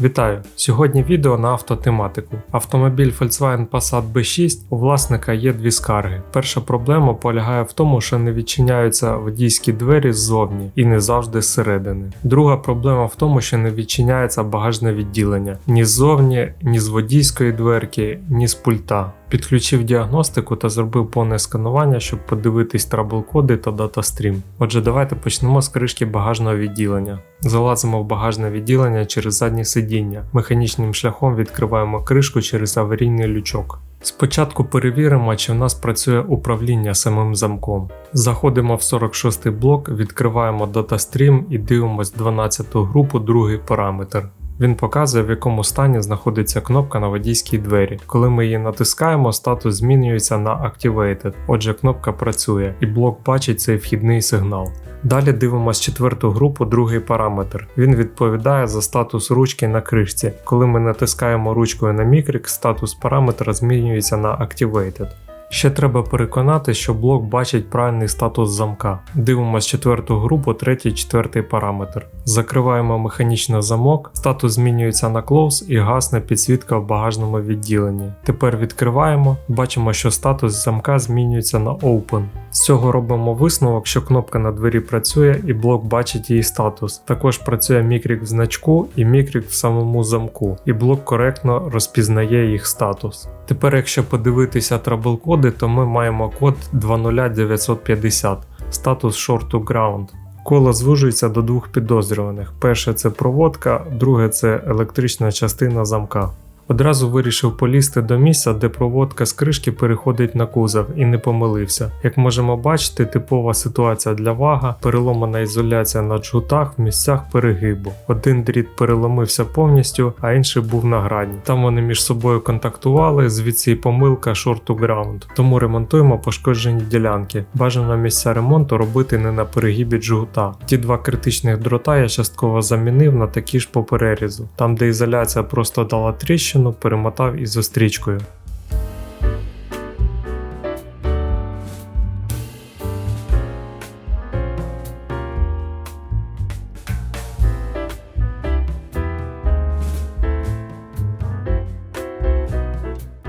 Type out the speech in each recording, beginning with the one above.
Вітаю! Сьогодні відео на автотематику. Автомобіль Volkswagen Passat B6 у власника є дві скарги. Перша проблема полягає в тому, що не відчиняються водійські двері ззовні і не завжди зсередини. Друга проблема в тому, що не відчиняється багажне відділення ні ззовні, ні з водійської дверки, ні з пульта. Підключив діагностику та зробив повне сканування, щоб подивитись трабл-коди та датастрім. Отже, давайте почнемо з кришки багажного відділення. Залазимо в багажне відділення через заднє сидіння. Механічним шляхом відкриваємо кришку через аварійний лючок. Спочатку перевіримо, чи в нас працює управління самим замком. Заходимо в 46 блок, відкриваємо DataStream і дивимось 12 групу, другий параметр. Він показує, в якому стані знаходиться кнопка на водійській двері. Коли ми її натискаємо, статус змінюється на Activated, отже, кнопка працює, і блок бачить цей вхідний сигнал. Далі дивимося четверту групу, другий параметр. Він відповідає за статус ручки на кришці. Коли ми натискаємо ручкою на мікрик, статус параметра змінюється на Activated. Ще треба переконати, що блок бачить правильний статус замка. Дивимось четверту групу, третій, четвертий параметр. Закриваємо механічно замок, статус змінюється на Close і гасне підсвітка в багажному відділенні. Тепер відкриваємо, бачимо, що статус замка змінюється на Open. З цього робимо висновок, що кнопка на двері працює і блок бачить її статус. Також працює мікрік в значку і мікрік в самому замку, і блок коректно розпізнає їх статус. Тепер, якщо подивитися трабл-коди, то ми маємо код 20950, статус Short to Ground. Коло звужується до двох підозрюваних. Перше це проводка, друге це електрична частина замка. Одразу вирішив полізти до місця, де проводка з кришки переходить на кузов і не помилився. Як можемо бачити, типова ситуація для вага, переломана ізоляція на джгутах в місцях перегибу. Один дріт переломився повністю, а інший був на грані. Там вони між собою контактували, звідси і помилка short to. Тому ремонтуємо пошкоджені ділянки. Бажано місця ремонту робити не на перегибі джгута. Ті два критичних дрота я частково замінив на такі ж по перерізу. Там, де ізоляція просто дала тріщину, перемотав ізострічкою.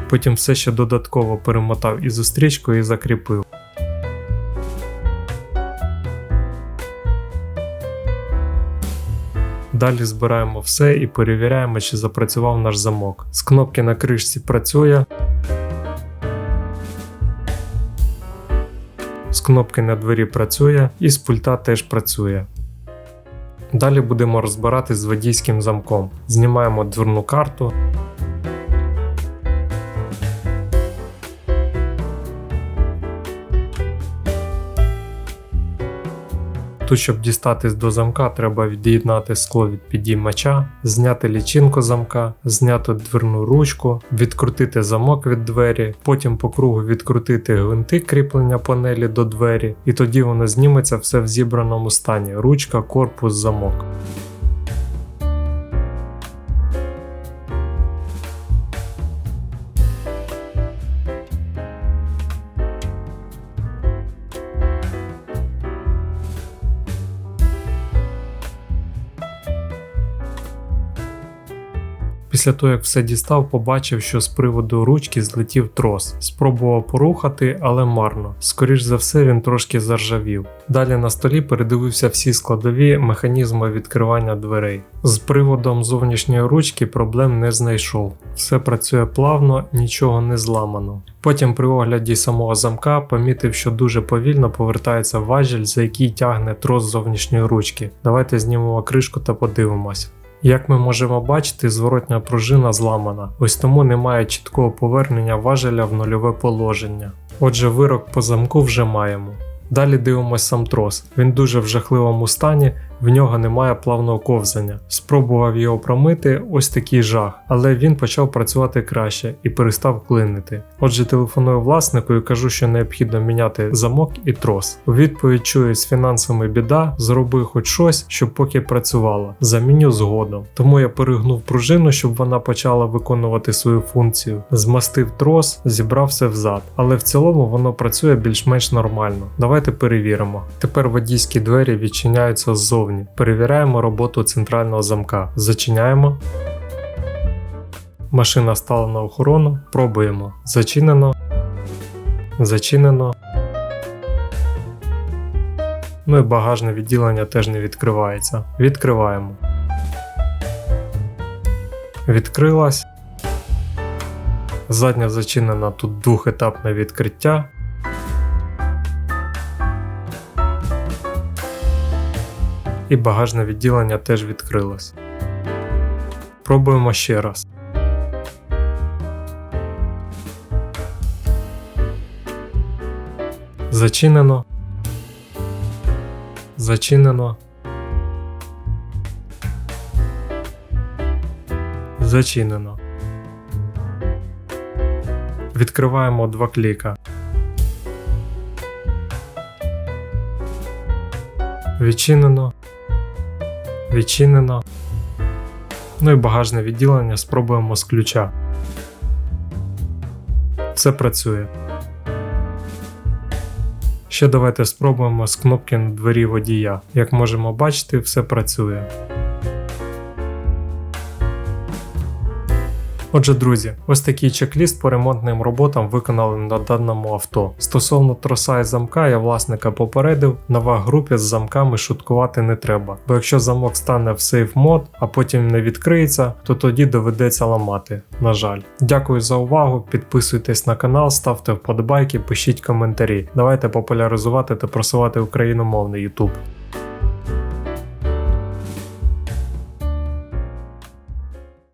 Потім все ще додатково перемотав ізострічкою і закріпив. Далі збираємо все і перевіряємо, чи запрацював наш замок. З кнопки на кришці працює. З кнопки на двері працює і з пульта теж працює. Далі будемо розбиратись з водійським замком. Знімаємо дверну карту. Тут, щоб дістатись до замка, треба від'єднати скло від підіймача, зняти лічинку замка, зняти дверну ручку, відкрутити замок від двері, потім по кругу відкрутити гвинти кріплення панелі до двері, і тоді воно зніметься все в зібраному стані: ручка, корпус, замок. Після того, як все дістав, побачив, що з приводу ручки злетів трос. Спробував порухати, але марно. Скоріш за все, він трошки заржавів. Далі на столі передивився всі складові механізми відкривання дверей. З приводом зовнішньої ручки проблем не знайшов. Все працює плавно, нічого не зламано. Потім при огляді самого замка помітив, що дуже повільно повертається важіль, за який тягне трос зовнішньої ручки. Давайте знімемо кришку та подивимося. Як ми можемо бачити, зворотня пружина зламана, ось тому немає чіткого повернення важеля в нульове положення. Отже, вирок по замку вже маємо. Далі дивимося сам трос. Він дуже в жахливому стані, в нього немає плавного ковзання. Спробував його промити, ось такий жах, але він почав працювати краще і перестав клинити. Отже, телефоную власнику і кажу, що необхідно міняти замок і трос. У відповідь чую з фінансами біда, зроби хоч щось, щоб поки працювало. Заміню згодом. Тому я перегнув пружину, щоб вона почала виконувати свою функцію. Змастив трос, зібрав все взад, але в цілому воно працює більш-менш нормально. Давайте перевіримо. Тепер водійські двері відчиняються ззовні. Перевіряємо роботу центрального замка. Зачиняємо. Машина стала на охорону. Пробуємо. Зачинено. Зачинено. Ну і багажне відділення теж не відкривається. Відкриваємо. Відкрилась. Задня зачинена тут двохетапне відкриття. І багажне відділення теж відкрилось. Пробуємо ще раз. Зачинено. Зачинено. Зачинено. Відкриваємо два кліка. Відчинено. Відчинено. Ну і багажне відділення спробуємо з ключа. Все працює. Ще давайте спробуємо з кнопки на двері водія. Як можемо бачити, все працює. Отже, друзі, ось такий чек-ліст по ремонтним роботам виконали на даному авто. Стосовно троса і замка, я власника попередив, на ваг-групі з замками шуткувати не треба, бо якщо замок стане в сейф мод, а потім не відкриється, то тоді доведеться ламати. На жаль. Дякую за увагу, підписуйтесь на канал, ставте вподобайки, пишіть коментарі. Давайте популяризувати та просувати україномовний YouTube.